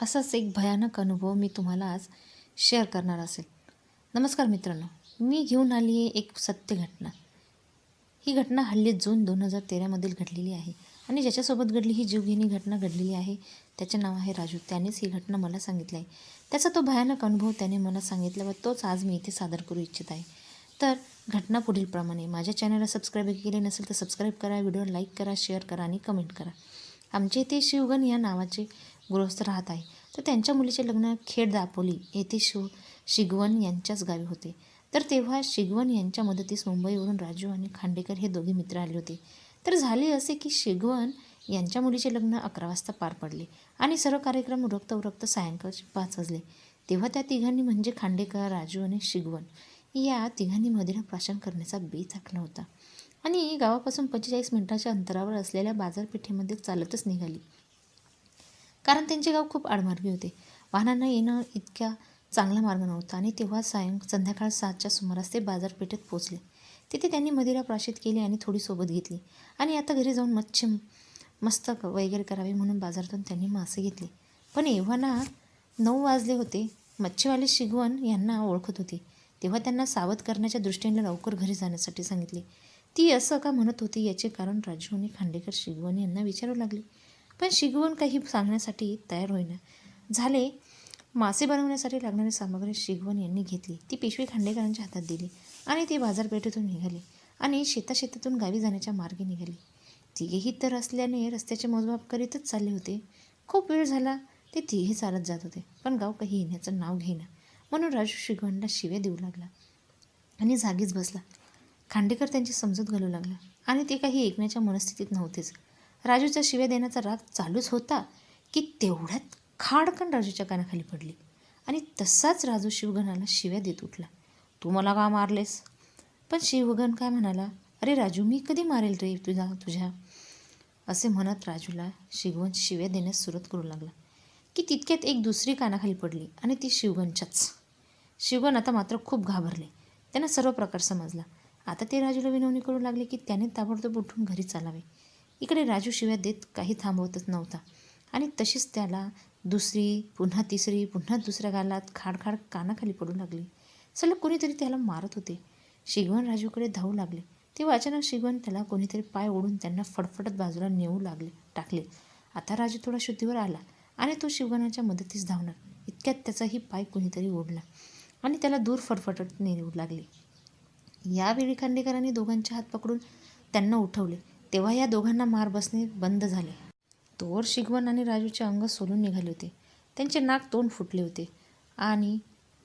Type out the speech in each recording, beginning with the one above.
असाच एक भयानक अनुभव मी तुम्हाला आज शेअर करणार असेल. नमस्कार मित्रांनो मी घेऊन आली आहे एक सत्य घटना. ही घटना हल्ली जून दोन हजार तेरामधील घडलेली आहे आणि ज्याच्यासोबत घडली ही जीवघेणी घटना घडलेली आहे त्याचे नाव आहे राजू. त्यानेच ही घटना मला सांगितली आहे. त्याचा तो भयानक अनुभव त्याने मला सांगितला व तोच आज मी इथे सादर करू इच्छित आहे. तर घटना पुढीलप्रमाणे माझ्या चॅनलला सबस्क्राईब केले नसेल तर सबस्क्राईब करा व्हिडिओ लाईक करा शेअर करा आणि कमेंट करा. आमच्या इथे शिवगण या नावाचे गृहस्थ राहत आहे. तर त्यांच्या मुलीचे लग्न खेड दापोली येथे शिव शिगवण यांच्याच गावी होते. तर तेव्हा शिगवण यांच्या मदतीस मुंबईवरून राजू आणि खांडेकर हे दोघे मित्र आले होते. तर झाले असे की शिगवण यांच्या मुलीचे लग्न अकरा वाजता पार पडले आणि सर्व कार्यक्रम उरक्त उरक्त सायंकाळचे पाच वाजले. तेव्हा त्या तिघांनी म्हणजे खांडेकर राजू आणि शिगवण या तिघांनी मदिरा प्राशन करण्याचा बेत आखला होता. आणि गावापासून पंचेचाळीस मिनिटाच्या अंतरावर असलेल्या बाजारपेठेमध्ये चालतच निघाली. कारण त्यांचे गाव खूप आडमार्गी होते. वाहनांना येणं इतक्या चांगला मार्ग नव्हता आणि तेव्हा सायं संध्याकाळ सातच्या सुमारास ते बाजारपेठेत पोचले तिथे त्यांनी मदिरा प्राशित केली आणि थोडी सोबत घेतली आणि आता घरी जाऊन मच्छी मस्तक वगैरे करावे म्हणून बाजारातून त्यांनी मासे घेतले. पण एव्हाना नऊ वाजले होते. मच्छीवाले शिगवण यांना ओळखत होते. तेव्हा त्यांना सावध करण्याच्या दृष्टीने लवकर घरी जाण्यासाठी सांगितले. ती असं का म्हणत होती याचे कारण राजू आणि खांडेकर शिगवण यांना विचारू लागले. पण शिगवण काही सांगण्यासाठी तयार होईना. झाले. मासे बनवण्यासाठी लागणारी सामग्री शिगवण यांनी घेतली. ती पिशवी खांडेकरांच्या हातात दिली आणि ते बाजारपेठेतून निघाले आणि शेताशेतातून गावी जाण्याच्या मार्गे निघाले. तिघेही तर असल्याने रस्त्याचे मोजमाप करीतच चालले होते. खूप वेळ झाला. ते तिघे चालत जात होते. पण गाव काही येण्याचं नाव घेईना. म्हणून राजू शिगवणला शिव्या देऊ लागला आणि जागीच बसला. खांडेकर त्यांची समजूत घालू लागला आणि ते काही ऐकण्याच्या मनस्थितीत नव्हतेच. राजूचा शिव्या देण्याचा राग चालूच होता की तेवढ्यात खाडकन राजूच्या कानाखाली पडली. आणि तसाच राजू शिवगणाला शिव्या देत उठला. तू मला का मारलेस? पण शिवगण काय म्हणाला? अरे राजू मी कधी मारेल रे तुझा तुझ्या? असे म्हणत राजूला शिवगण शिव्या देण्यास सुरुवात करू लागला. की तितक्यात एक दुसरी कानाखाली पडली आणि ती शिवगणच्याच शिवगण आता मात्र खूप घाबरले. त्यांना सर्व प्रकार समजला. आता ते राजूला विनवणी करू लागले की त्याने ताबडतोब उठून घरी चालावे. इकडे राजू शिव्या देत काही थांबवतच नव्हता. आणि तशीच त्याला दुसरी पुन्हा तिसरी पुन्हा दुसऱ्या गालात खाडखाड कानाखाली पडू लागली. सलग कोणीतरी त्याला मारत होते. शिगवण राजूकडे धावू लागले. तेव्हा अचानक शिगवण त्याला कोणीतरी पाय ओढून त्यांना फडफडत बाजूला नेऊ लागले टाकले. आता राजू थोडा शुद्धीवर आला आणि तो शिवगणाच्या मदतीस धावणार. इतक्यात त्याचाही पाय कोणीतरी ओढला आणि त्याला दूर फडफडत नेऊ लागले. यावेळी खांडेकरांनी दोघांचे हात पकडून त्यांना उठवले. तेव्हा या दोघांना मार बसणे बंद झाले. तोवर शिगवण आणि राजूचे अंग सोलून निघाले होते. त्यांचे नाक तोंड फुटले होते आणि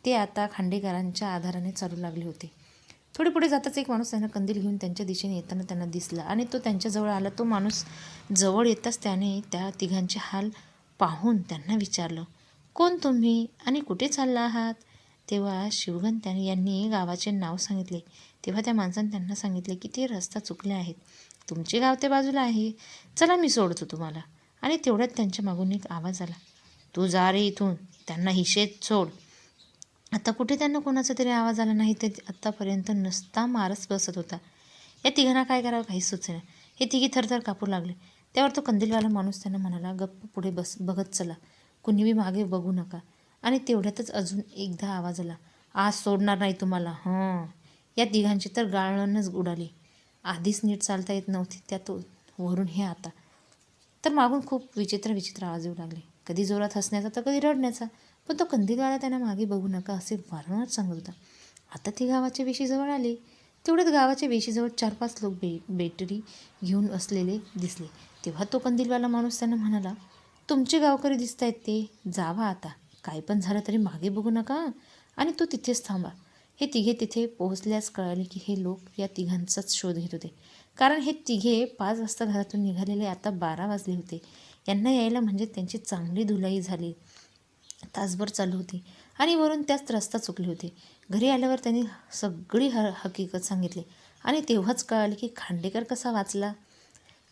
ते आता खांडेकरांच्या आधाराने चालू लागले होते. थोडे पुढे जाताच एक माणूस त्यांना कंदील घेऊन त्यांच्या दिशेने येताना त्यांना दिसला आणि तो त्यांच्याजवळ आला. तो माणूस जवळ येताच त्याने त्या तिघांचे हाल पाहून त्यांना विचारलं कोण तुम्ही आणि कुठे चालला आहात? तेव्हा शिवगण त्याने यांनी गावाचे नाव सांगितले. तेव्हा त्या माणसाने त्यांना सांगितले की ते रस्ता चुकले आहेत. तुमचे गाव त्या बाजूला आहे. चला मी सोडतो तुम्हाला. आणि तेवढ्यात त्यांच्या मागून एक आवाज आला. तू जा रे इथून. त्यांना हिशेत सोड. आता कुठे त्यांना कोणाचा तरी आवाज आला नाही तर आत्तापर्यंत नसता मारच बसत होता. या तिघांना काय करावं काही सुचेना. हे तिघी थरथर कापू लागले. त्यावर तो कंदीलवाला माणूस त्यांना म्हणाला गप्प पुढे बस बघत चला. कुणी बी मागे बघू नका. आणि तेवढ्यातच अजून एकदा आवाज आला आज सोडणार नाही तुम्हाला. हं. या तिघांची तर गाळणच उडाली. आधीच नीट चालता येत नव्हती त्यात वरून हे आता. तर मागून खूप विचित्र विचित्र आवाज येऊ लागले. कधी जोरात हसण्याचा तर कधी रडण्याचा. पण तो कंदीलवाला त्यांना मागे बघू नका असे वारंवार सांगत होता. आता ते गावाच्या वेशीजवळ आले. तेवढ्यात गावाच्या वेशीजवळ चार पाच लोक बे बॅटरी घेऊन असलेले दिसले. तेव्हा तो कंदीलवाला माणूस त्यांना म्हणाला तुमचे गावकरी दिसत आहेत ते. जावा आता. काय पण झालं तरी मागे बघू नका. आणि तो तिथेच थांबा. हे तिघे तिथे पोहोचल्यास कळाले की हे लोक या तिघांचाच शोध घेत होते. कारण हे तिघे पाच वाजता घरातून निघालेले आता बारा वाजले होते. यांना यायला म्हणजे त्यांची चांगली धुलाई झाली. तासभर चालू होती. आणि वरून त्याच रस्ता चुकले होते. घरी आल्यावर त्यांनी सगळी ह हकीकत सांगितली. आणि तेव्हाच कळाले की खांडेकर कसा वाचला.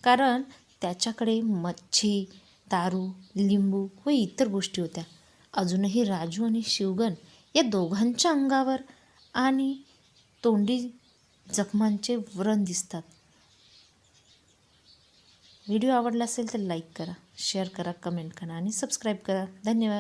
कारण त्याच्याकडे मच्छी दारू लिंबू व इतर गोष्टी होत्या. अजूनही राजू आणि शिवगण या दोघांच्या अंगावर आणि तोंडी जखमांचे व्रण दिसतात. व्हिडिओ आवडला असेल तर लाईक करा शेअर करा कमेंट करा आणि सबस्क्राईब करा. धन्यवाद.